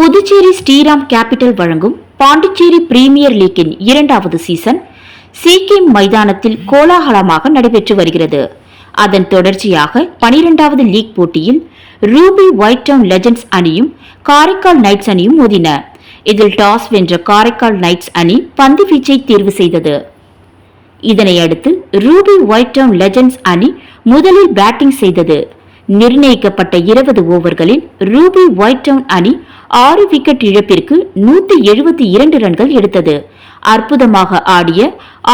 Puducherry Sriram capital வழங்கும் Pondicherry premier லீக்கின் இரண்டாவது சீசன் சிகிம் மைதானத்தில் கோலாகலமாக நடைபெற்று வருகிறது. அதன் தொடர்ச்சியாக பனிரெண்டாவது லீக் போட்டியில் ரூபி ஒயிட் டவுன் லெஜண்ட்ஸ் அணியும் காரைக்கால் நைட்ஸ் அணியும் மோதின. இதில் டாஸ் வென்ற காரைக்கால் நைட்ஸ் அணி பந்து வீச்சை தேர்வு செய்தது. இதனையடுத்து ரூபி ஒயிட் டவுன் லெஜண்ட்ஸ் அணி முதலில் பேட்டிங் செய்தது. நிர்ணயிக்கப்பட்ட இருபது ஓவர்களில் ரூபி ஒயிட் டவுன் அணி ஆறு விக்கெட் இழப்பிற்கு நூத்தி எழுபத்தி இரண்டு ரன்கள் எடுத்தது. அற்புதமாக ஆடிய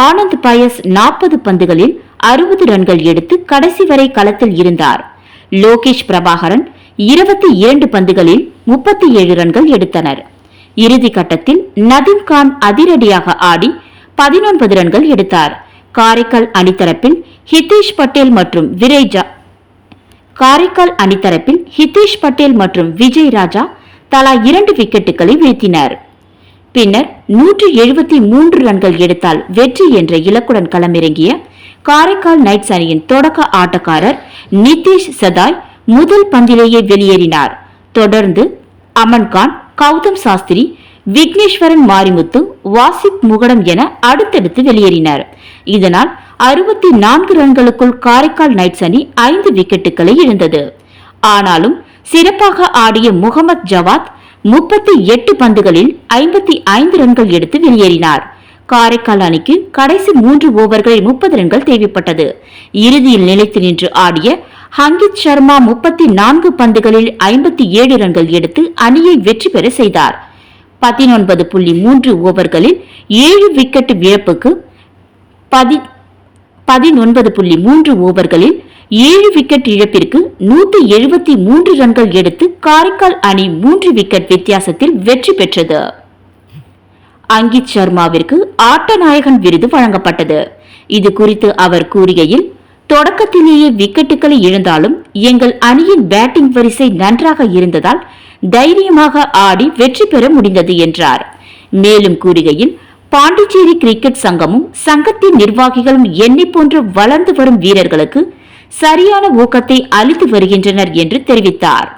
ஆனந்த் பயஸ் நாற்பது பந்துகளில் அறுபது ரன்கள் எடுத்து கடைசி வரை களத்தில் இருந்தார். லோகேஷ் பிரபாகரன் இருபத்தி இரண்டு பந்துகளில் முப்பத்தி ஏழு ரன்கள் எடுத்தனர். இறுதி கட்டத்தில் நதீம் கான் அதிரடியாக ஆடி பதினொன்பது ரன்கள் எடுத்தார். காரைக்கால் அணித்தரப்பில் ஹிதேஷ் பட்டேல் மற்றும் விரேஜா காரைக்கால் அணித்தரப்பில் ஹிதேஷ் பட்டேல் மற்றும் விஜய் ராஜா தலா இரண்டு விக்கெட்டுகளை வீழ்த்தினர். பின்னர் நூற்று எழுபத்தி மூன்று ரன்கள் எடுத்தால் வெற்றி என்ற இலக்குடன் களமிறங்கிய காரைக்கால் நைட்ஸ் அணியின் தொடக்க ஆட்டக்காரர் நிதிஷ் சதாய் முதல் பந்திலேயே வெளியேறினார். தொடர்ந்து அமன்கான் கௌதம் சாஸ்திரி விக்னேஸ்வரன் மாரிமுத்து வாசிப் முகடம் என அடுத்தடுத்து வெளியேறினர். இதனால் அறுபத்தி நான்கு ரன்களுக்குள் காரைக்கால் நைட்ஸ் அணி ஐந்து விக்கெட்டுகளை இழந்தது. ஆனாலும் சிறப்பாக ஆடிய முகமது ஜவாத் முப்பத்தி எட்டு பந்துகளில் ஐம்பத்தி ஐந்து ரன்கள் எடுத்து வெளியேறினார். காரைக்கால் அணிக்கு கடைசி மூன்று ஓவர்களில் முப்பது ரன்கள் தேவைப்பட்டது. இறுதியில் நிலைத்து நின்று ஆடிய ஹங்கித் சர்மா முப்பத்தி நான்கு பந்துகளில் ஐம்பத்தி ஏழு ரன்கள் எடுத்து அணியை வெற்றி பெற செய்தார். பதினொன்பது புள்ளி மூன்று ஓவர்களில் ஏழு விக்கெட் இழப்புக்கு பதி பதினொன்பது புள்ளி மூன்று ஓவர்களில் ஏழு விக்கெட் இழப்பிற்கு நூத்தி எழுபத்தி மூன்று ரன்கள் எடுத்து காரைக்கால் அணி மூன்று விக்கெட் வித்தியாசத்தில் வெற்றி பெற்றது. அங்கித் சர்மாவிற்கு ஆட்ட நாயகன் விருது வழங்கப்பட்டது. இது குறித்து அவர் கூறுகையில் தொடக்கத்திலேயே விக்கெட்டுகளை இழந்தாலும் எங்கள் அணியின் பேட்டிங் வரிசை நன்றாக இருந்ததால் தைரியமாக ஆடி வெற்றி பெற முடிந்தது என்றார். மேலும் கூறுகையில் பாண்டிச்சேரி கிரிக்கெட் சங்கமும் சங்கத்தின் நிர்வாகிகளும் என்னை போன்று வளர்ந்து வரும் வீரர்களுக்கு சரியான ஊக்கத்தை அளித்து வருகின்றனர் என்று தெரிவித்தார்.